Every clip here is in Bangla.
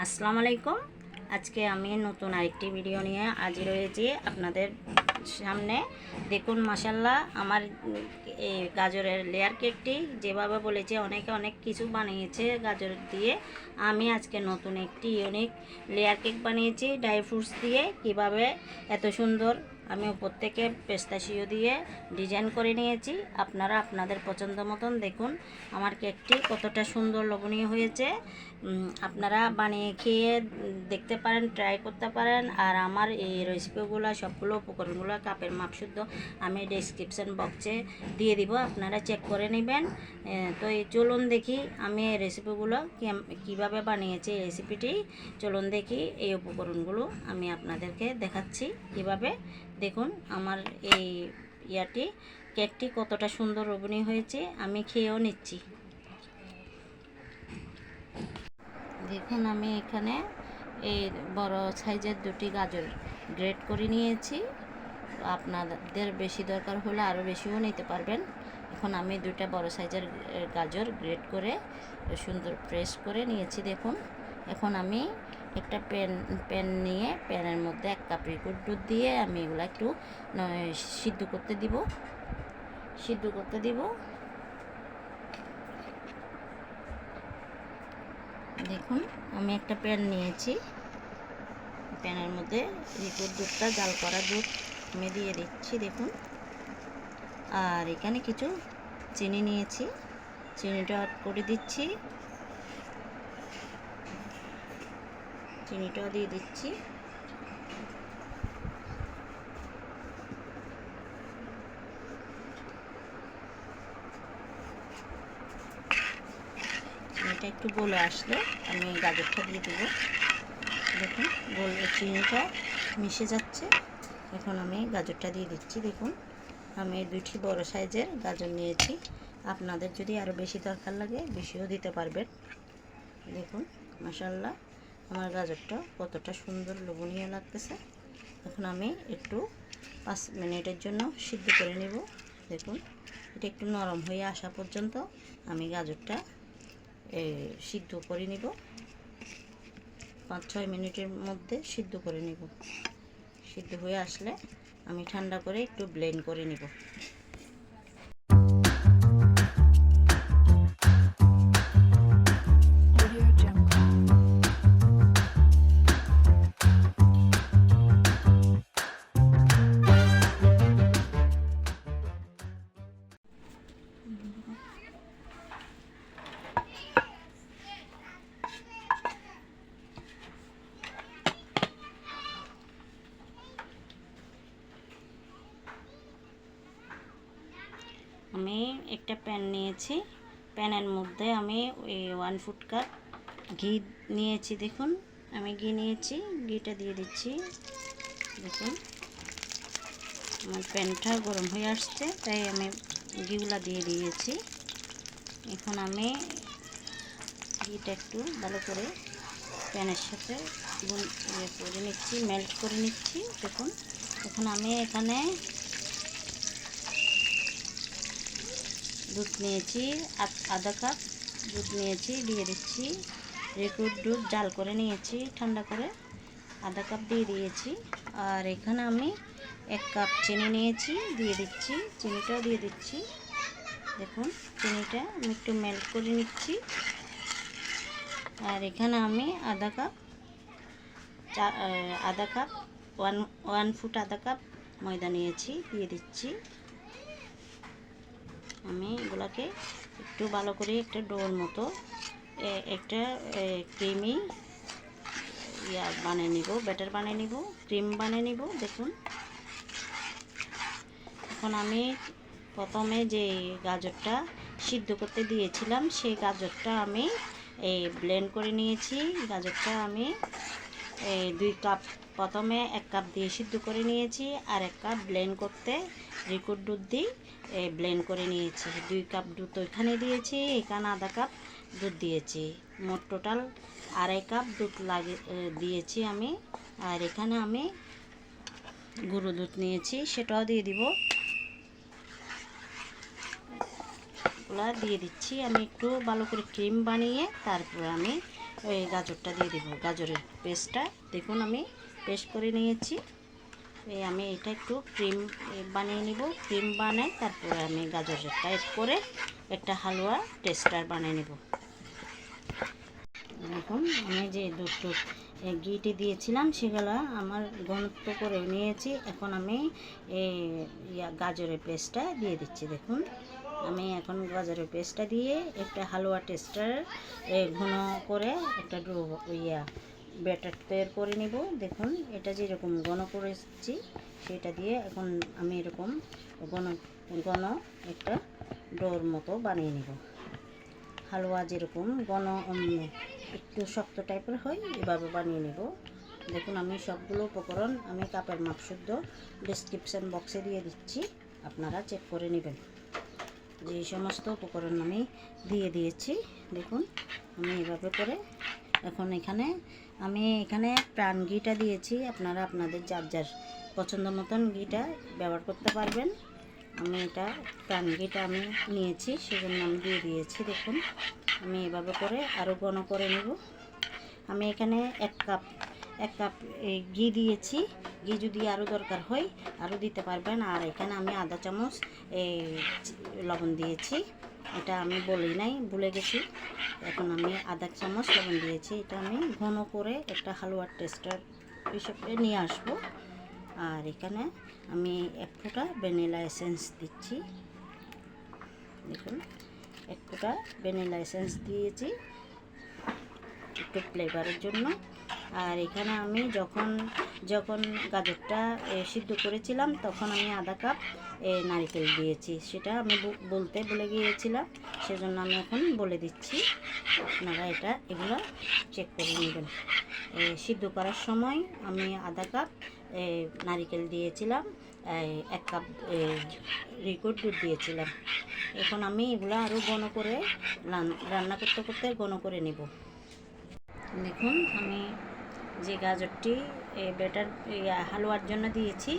আসসালামু আলাইকুম। আজকে আমি নতুন আরেকটি ভিডিও নিয়ে আজ রয়েছি আপনাদের সামনে। দেখুন মাসাল্লাহ আমার এই গাজরের লেয়ার কেকটি যেভাবে বলেছে, অনেকে অনেক কিছু বানিয়েছে গাজর দিয়ে। আমি আজকে নতুন একটি ইউনিক লেয়ার কেক বানিয়েছি ড্রাই ফ্রুটস দিয়ে। কীভাবে? এত সুন্দর। আমি উপর থেকে পেস্তাশিও দিয়ে ডিজাইন করে নিয়েছি। আপনারা আপনাদের পছন্দ মতন দেখুন, আমার কেকটি কতটা সুন্দর লোভনীয় হয়েছে। আপনারা বানিয়ে খেয়ে দেখতে পারেন ট্রাই করতে পারেন। আর আমার এই রেসিপিগুলো সবগুলো উপকরণগুলো কাপের মাপ শুদ্ধ আমি ডিসক্রিপশন বক্সে দিয়ে দিব, আপনারা চেক করে নেবেন। তো এই চলুন দেখি আমি এই রেসিপিগুলো কীভাবে বানিয়েছি এই রেসিপিটি চলুন দেখি এই উপকরণগুলো আমি আপনাদেরকে দেখাচ্ছি কীভাবে। দেখুন, আমার এই ইয়াটি কেকটি কতটা সুন্দর রবণী হয়েছে, আমি খেয়েও নিচ্ছি। দেখুন আমি এখানে এই বড় সাইজের দুটি গাজর গ্রেড করে নিয়েছি। আপনাদের বেশি দরকার হলে আরও বেশিও নিতে পারবেন। এখন আমি দুইটা বড় সাইজের গাজর গ্রেড করে সুন্দর প্রেস করে নিয়েছি, দেখুন। এখন আমি একটা প্যান প্যান নিয়ে প্যানের মধ্যে এক কাপ লিকুইড দুধ দিয়ে আমি এগুলো একটু সিদ্ধ করতে দিব। সিদ্ধ করতে দিব। দেখুন, আমি একটা প্যান নিয়েছি। প্যানের মধ্যে লিকুইড দুধটা, জাল করা দুধ আমি দিয়ে দিচ্ছি, দেখুন। আর এখানে কিছু চিনি নিয়েছি। চিনিটা অ্যাড করে দিচ্ছি। চিনিটাও দিয়ে দিচ্ছি। চিনিটা একটু গলে আসলে আমি গাজরটা দিয়ে দেবো। দেখুন, গোল চিনিটা মিশে যাচ্ছে। এখন আমি গাজরটা দিয়ে দিচ্ছি, দেখুন। আমি দুইটি বড় সাইজের গাজর নিয়েছি। আপনাদের যদি আরও বেশি দরকার লাগে, বেশিও দিতে পারবেন। দেখুন মাসাল্লাহ আমার গাজরটা কতটা সুন্দর লোভনীয় লাগতেছে। এখন আমি একটু পাঁচ মিনিটের জন্য সিদ্ধ করে নেব। দেখুন, এটা একটু নরম হয়ে আসা পর্যন্ত আমি গাজরটা সিদ্ধ করে নিব। পাঁচ ছয় মিনিটের মধ্যে সিদ্ধ করে নিব। সিদ্ধ হয়ে আসলে আমি ঠান্ডা করে একটু ব্লেন্ড করে নিব। একটা প্যান নিয়েছি। প্যানের মধ্যে আমি ওই ওয়ান ফুট কাপ ঘি নিয়েছি, দেখুন। আমি ঘি নিয়েছি, ঘিটা দিয়ে দিচ্ছি, দেখুন। আমার প্যানটা গরম হয়ে আসছে, তাই আমি ঘিগুলা দিয়ে দিয়েছি। এখন আমি ঘিটা একটু ভালো করে প্যানের সাথে ইয়ে করে নিচ্ছি মেল্ট করে নিচ্ছি, দেখুন। এখন আমি এখানে দুধ নিয়েছি, আধা কাপ দুধ নিয়েছি, দিয়ে দিচ্ছি। লিকুইড দুধ জাল করে নিয়েছি, ঠান্ডা করে। আধা কাপ দিয়ে দিয়েছি। আর এখানে আমি এক কাপ চিনি নিয়েছি, দিয়ে দিচ্ছি। চিনিটাও দিয়ে দিচ্ছি। দেখুন, চিনিটা আমি একটু মেল্ট করে নিচ্ছি। আর এখানে আমি আধা কাপ চা আধা কাপ ওয়ান ওয়ান ফুট আধা কাপ ময়দা নিয়েছি, দিয়ে দিচ্ছি। আমি এগুলাকে একটু ভালো করে একটা ডোর মতো একটা ক্রিমি, ইয়া বানিয়ে নিব, ব্যাটার বানিয়ে নিব, ক্রিম বানিয়ে নিব, দেখুন। এখন আমি প্রথমে যে গাজরটা সিদ্ধ করতে দিয়েছিলাম, সেই গাজরটা আমি এই ব্লেন্ড করে নিয়েছি। গাজরটা আমি এই দুই কাপ প্রথমে এক কাপ দিয়ে সিদ্ধ করে নিয়েছি আর এক কাপ ব্লেন্ড করতে লিকুইড দুধ দিয়ে ব্লেন্ড করে নিয়েছি। দুই কাপ দুধ ওইখানে দিয়েছি, এখানে আধা কাপ দুধ দিয়েছি। মোট টোটাল আড়াই কাপ দুধ লাগে দিয়েছি আমি। আর এখানে আমি গুঁড়ো দুধ নিয়েছি, সেটাও দিয়ে দিব। ওগুলা দিয়ে দিচ্ছি। আমি একটু ভালো করে ক্রিম বানিয়ে তারপর আমি ওই গাজরটা দিয়ে দিব। গাজরের পেস্টটা দেখুন আমি পেস্ট করে নিয়েছি। এই আমি এটা একটু ক্রিম বানিয়ে নিব। ক্রিম বানাই, তারপরে আমি গাজরের টাইপ করে একটা হালুয়া টেস্টার বানিয়ে নেব। এখন আমি যে দুটো গিটি দিয়েছিলাম, সেগুলো আমার ঘনত্ব করে নিয়েছি। এখন আমি এই গাজরের পেস্টটা দিয়ে দিচ্ছি, দেখুন। আমি এখন গাজরের পেস্টটা দিয়ে একটা হালুয়া টেস্টার ঘন করে একটা ইয়া ব্যাটার তৈরি করে নিব। দেখুন, এটা যেরকম ঘন করেছি সেটা দিয়ে এখন আমি এরকম ঘন ঘন একটা ডোর মতো বানিয়ে নেব। হালুয়া যেরকম ঘন একটু শক্ত টাইপের হয়, এভাবে বানিয়ে নেব। দেখুন, আমি সবগুলো উপকরণ আমি কাপের মাপ শুদ্ধ ডিসক্রিপশান বক্সে দিয়ে দিচ্ছি। আপনারা চেক করে নেবেন। যে সমস্ত উপকরণ আমি দিয়ে দিয়েছি, দেখুন, আমি এভাবে করে এখন এখানে আমি এখানে প্রাণ ঘিটা দিয়েছি। আপনারা আপনাদের যার যার পছন্দ মতন ঘিটা ব্যবহার করতে পারবেন। আমি এটা প্রাণ ঘিটা আমি নিয়েছি, সেজন্য আমি দিয়ে দিয়েছি। দেখুন, আমি এভাবে করে আরও ঘন করে নেব। আমি এখানে এক কাপ এক কাপ এই ঘি দিয়েছি। ঘি যদি আরও দরকার হয় আরও দিতে পারবেন। আর এখানে আমি আধা চামচ এই লবণ দিয়েছি। এটা আমি বলি নাই, ভুলে গেছি। এখন আমি আধা চামচ লবণ দিয়েছি। এটা আমি ঘন করে একটা হালুয়ার টেস্টার হিসেবে নিয়ে আসব। আর এখানে আমি এক ফোঁটা ভ্যানিলা এসেন্স দিচ্ছি। দেখুন, এক ফোঁটা ভ্যানিলা এসেন্স দিয়েছি। একটু ফ্লেভারের জন্য। আর এখানে আমি যখন যখন গাজরটা সিদ্ধ করেছিলাম, তখন আমি আধা কাপ নারকেল দিয়েছি। সেটা আমি বল- বলতে বলে গিয়েছিলাম, সেজন্য আমি এখন বলে দিচ্ছি। আপনারা এটা, এগুলো চেক করে নেবেন। সিদ্ধ করার সময় আমি আধা কাপ নারকেল দিয়েছিলাম এক কাপ রিকোড দুধ দিয়েছিলাম। এখন আমি এগুলো আরও ঘন করে রান্না করতে করতে ঘন করে নেব। দেখুন, আমি যে গাজরটি বেটার হালুয়ার জন্য দিয়েছি,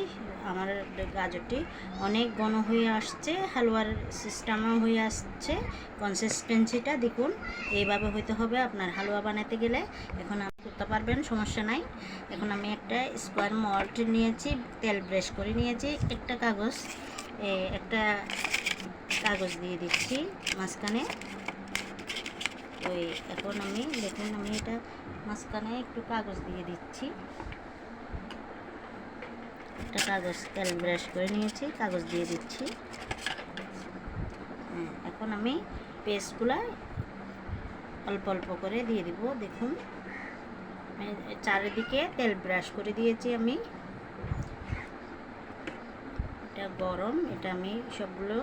আমার গাজরটি অনেক ঘন হয়ে আসছে, হালুয়ার সিস্টেমও হয়ে আসছে কনসিস্টেন্সিটা দেখুন, এইভাবে হইতে হবে আপনার হালুয়া বানাতে গেলে, এখন আপনি করতে পারবেন, সমস্যা নাই। এখন আমি একটা স্কোয়ার মল্ট নিয়েছি, তেল ব্রাশ করে নিয়েছি, একটা কাগজ একটা কাগজ দিয়ে দিচ্ছি, মাঝখানে। ওই এখন আমি দেখুন আমি এটা মাঝখানে একটু কাগজ দিয়ে দিচ্ছি। একটা কাগজ তেল ব্রাশ করে নিয়েছি কাগজ দিয়ে দিচ্ছি। হ্যাঁ, এখন আমি পেস্টগুলা অল্প অল্প করে দিয়ে দিব দেখুন। চারিদিকে তেল ব্রাশ করে দিয়েছি আমি। এটা গরম এটা আমি সবগুলো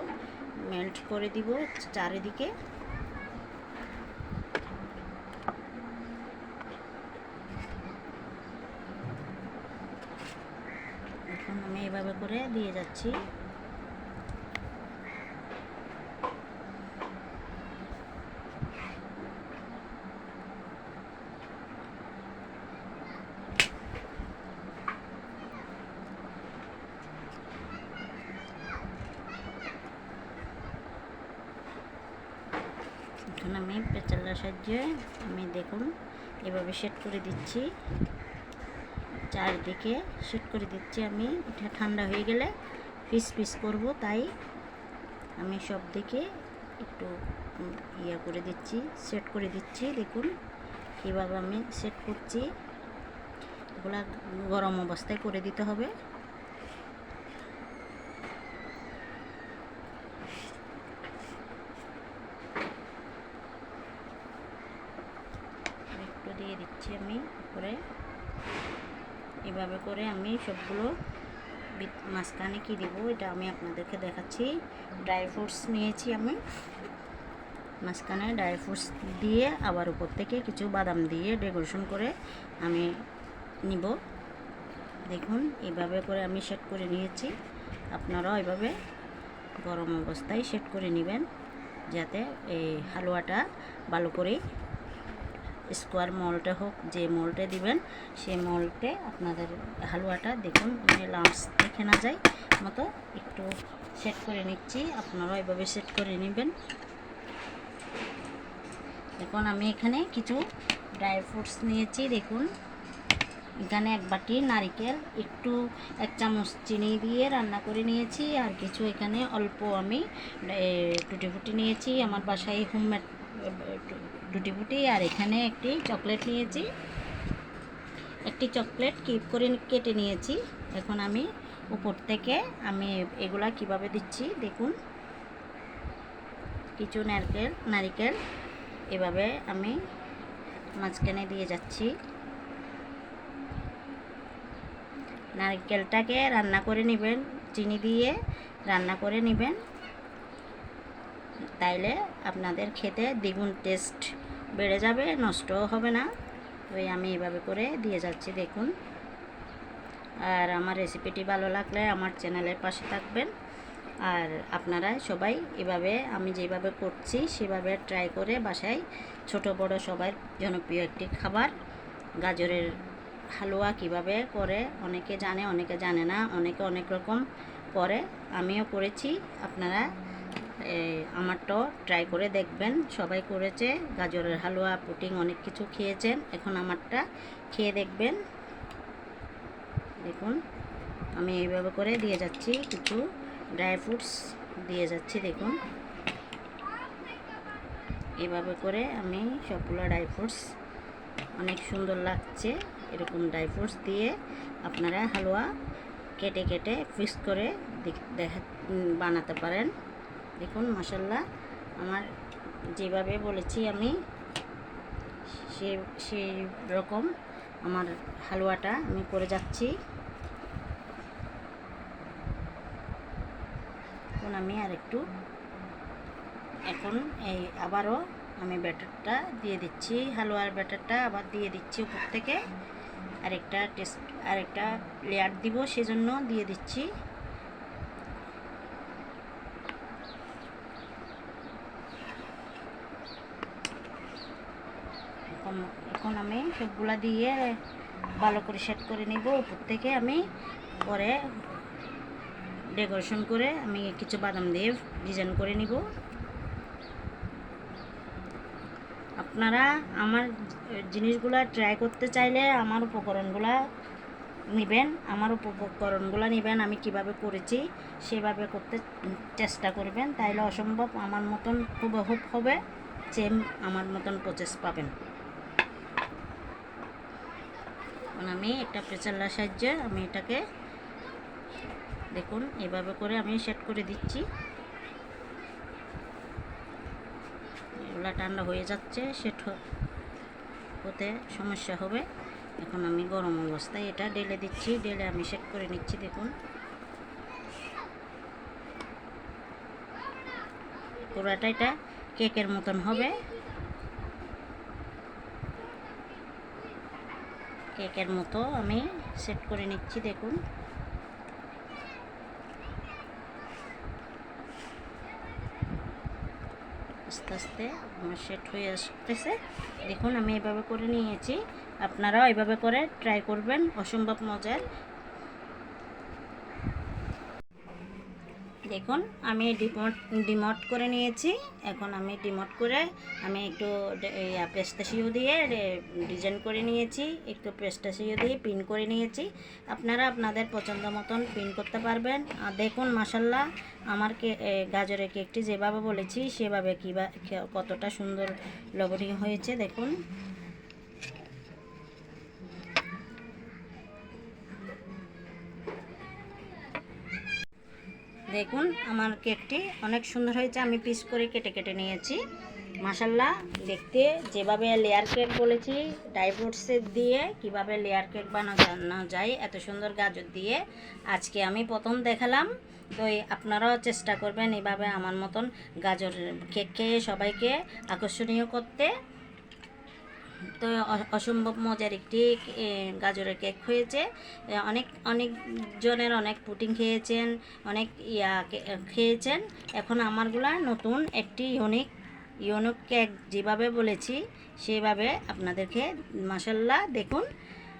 মেল্ট করে দিব চারিদিকে। এখন আমি এভাবে করে দিয়ে যাচ্ছি। এখন আমি পেঁচালার সাহায্যে আমি দেখুন এভাবে সেট করে দিচ্ছি। চারদিকে সেট করে দিচ্ছি আমি। এটা ঠান্ডা হয়ে গেলে পিস পিস করব, তাই আমি সব দিকে একটু ইয়ে করে দিচ্ছি সেট করে দিচ্ছি। দেখুন কীভাবে আমি সেট করছি। এগুলা গরম অবস্থায় করে দিতে হবে। একটু দিয়ে দিচ্ছি আমি উপরে। এভাবে করে আমি সবগুলো মাঝখানে কি দিব, এটা আমি আপনাদেরকে দেখাচ্ছি। ড্রাই ফ্রুটস নিয়েছি আমি। মাঝখানে ড্রাই ফ্রুটস দিয়ে আবার উপর থেকে কিছু বাদাম দিয়ে ডেকোরেশন করে আমি নিব। দেখুন, এভাবে করে আমি সেট করে নিয়েছি। আপনারাও এভাবে গরম অবস্থায় সেট করে নেবেন, যাতে এই হালুয়াটা ভালো করে স্কোয়ার মলটা হোক, যে মলটে দিবেন, সেই মলটে আপনাদের হালুয়াটা দেখুন মানে লাঞ্চ দেখে না যায়, মতো একটু সেট করে নিচ্ছি আপনারা এভাবে সেট করে নেবেন। এখন আমি এখানে কিছু ড্রাই ফ্রুটস নিয়েছি, দেখুন। এখানে এক বাটি নারিকেল, একটু এক চামচ চিনি দিয়ে রান্না করে নিয়েছি, আর কিছু এখানে অল্প আমি টুটি ফুটি নিয়েছি, আমার বাসায় হোমমেড টুটি ফুটি আর এখানে একটি চকলেট নিয়েছি একটি চকলেট কিপ করে কেটে নিয়েছি এখন আমি উপর থেকে আমি এগুলা কীভাবে দিচ্ছি দেখুন কিছু নারকেল নারিকেল এভাবে আমি মাঝখানে দিয়ে যাচ্ছি নারকেলটাকে রান্না করে নেবেন চিনি দিয়ে রান্না করে নেবেন তাইলে আপনাদের খেতে দ্বিগুণ টেস্ট বেড়ে যাবে, নষ্টও হবে না। ওই আমি এভাবে করে দিয়ে যাচ্ছি, দেখুন। আর আমার রেসিপিটি ভালো লাগলে আমার চ্যানেলের পাশে থাকবেন। আর আপনারা সবাই এভাবে, আমি যেভাবে করছি, সেভাবে ট্রাই করে বাসায় ছোট, বড় সবার জনপ্রিয় একটি খাবার। গাজরের হালুয়া কীভাবে করে, অনেকে জানে অনেকে জানে না, অনেকে অনেক রকম করে। আমিও করেছি, আপনারা আমারটাও ট্রাই করে দেখবেন। সবাই করেছে। গাজরের হালুয়া পুটিং অনেক কিছু খেয়েছেন। এখন আমারটা খেয়ে দেখবেন। দেখুন, আমি এইভাবে করে দিয়ে যাচ্ছি। কিছু ড্রাই ফ্রুটস দিয়ে যাচ্ছি, দেখুন। এভাবে করে আমি সবগুলো ড্রাই ফ্রুটস অনেক সুন্দর লাগছে। এরকম ড্রাই ফ্রুটস দিয়ে আপনারা হালুয়া কেটে কেটে ফিক্স করে দেখ- বানাতে পারেন। দেখুন মশাল্লা আমার যেভাবে বলেছি আমি, সে, সেই রকম আমার হালুয়াটা আমি করে যাচ্ছি। এখন আমি আর একটু, এখন এই আবারও আমি ব্যাটারটা দিয়ে দিচ্ছি, হালুয়ার ব্যাটারটা আবার দিয়ে দিচ্ছি উপর থেকে। আরেকটা টেস্ট, আরেকটা লেয়ার দিব, সেজন্য দিয়ে দিচ্ছি। এখন এখন আমি সবগুলা দিয়ে ভালো করে সেট করে নিব। উপর থেকে আমি পরে ডেকোরেশন করে আমি কিছু বাদাম দিয়ে ডিজাইন করে নিব। আপনারা আমার জিনিসগুলা ট্রাই করতে চাইলে আমার উপকরণগুলা নেবেন, আমার উপকরণগুলো নেবেন, আমি কীভাবে করেছি সেভাবে করতে চেষ্টা করবেন, তাইলে অসম্ভব আমার মতন হুবহুব হবে সেম আমার মতন প্রচেস পাবেন। এখন আমি একটা প্রেসারের সাহায্যে আমি এটাকে দেখুন, এভাবে করে আমি সেট করে দিচ্ছি। এগুলা ঠান্ডা হয়ে যাচ্ছে, সেট হতে সমস্যা হবে। এখন আমি গরম অবস্থায় এটা ডেলে দিচ্ছি ডেলে আমি সেট করে নিচ্ছি, দেখুন। পুরাটা এটা কেকের মতন হবে। কেকের মতো আমি সেট করে নিচ্ছি, দেখুন। আস্তে আস্তে আমার সেট হয়ে আসতেছে। দেখুন, আমি এভাবে করে নিয়েছি। আপনারাও এভাবে করে ট্রাই করবেন, অসম্ভব মজার। দেখুন, আমি ডিমোট ডিমোট করে নিয়েছি। এখন আমি ডিমোট করে আমি একটু পেস্তাশিও দিয়ে ডিজাইন করে নিয়েছি। একটু পেস্তাশিও দিয়ে পিন করে নিয়েছি। আপনারা আপনাদের পছন্দ মতন পিন করতে পারবেন। আর দেখুন মাসাল্লাহ আমার কে গাজরের কেকটি যেভাবে বলেছি, সেভাবে কীবা কতটা সুন্দর লবণীয় হয়েছে, দেখুন। দেখুন, আমার কেকটি অনেক সুন্দর হয়েছে। আমি পিস করে কেটে কেটে নিয়েছি। মাসাল্লাহ দেখতে যেভাবে লেয়ার কেক বলেছি ড্রাই ফ্রুটসের দিয়ে কীভাবে লেয়ার কেক বানানো যায় এত সুন্দর গাজর দিয়ে আজকে আমি প্রথম দেখালাম। তো আপনারাও চেষ্টা করবেন এভাবে আমার মতন গাজর কেক খেয়ে সবাইকে আকর্ষণীয় করতে। তো অসম্ভব মজার একটি গাজরের কেক হয়েছে। অনেক অনেক জনের অনেক পুটিং খেয়েছেন, অনেক ইয়া খেয়েছেন। এখন আমারগুলা নতুন একটি ইউনিক ইউনিক কেক যেভাবে বলেছি, সেভাবে আপনাদেরকে মাসাল্লাহ দেখুন।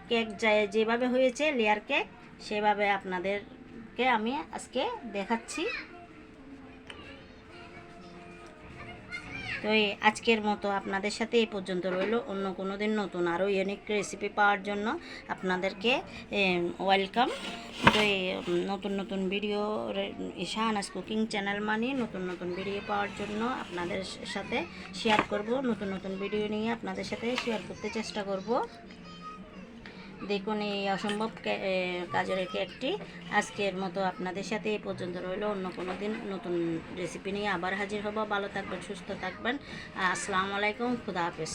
কেক যেভাবে হয়েছে লেয়ার কেক সেভাবে আপনাদেরকে আমি আজকে দেখাচ্ছি। তো আজকের মতো আপনাদের সাথে এই পর্যন্ত রইল। অন্য কোনো দিন নতুন আরও ইউনিক রেসিপি পাওয়ার জন্য আপনাদেরকে ওয়েলকাম তো এই নতুন নতুন ভিডিও শাহানাস কুকিং চ্যানেল মানে নতুন নতুন ভিডিও পাওয়ার জন্য আপনাদের সাথে শেয়ার করব। নতুন নতুন ভিডিও নিয়ে আপনাদের সাথে শেয়ার করতে চেষ্টা করব। দেখুন, এই অসম্ভব গাজরের কেকটি আজকের মতো আপনাদের সাথে এই পর্যন্ত রইল। অন্য কোনো দিন নতুন রেসিপি নিয়ে আবার হাজির হব। ভালো থাকবেন, সুস্থ থাকবেন। আসসালামু আলাইকুম, খুদা হাফেজ।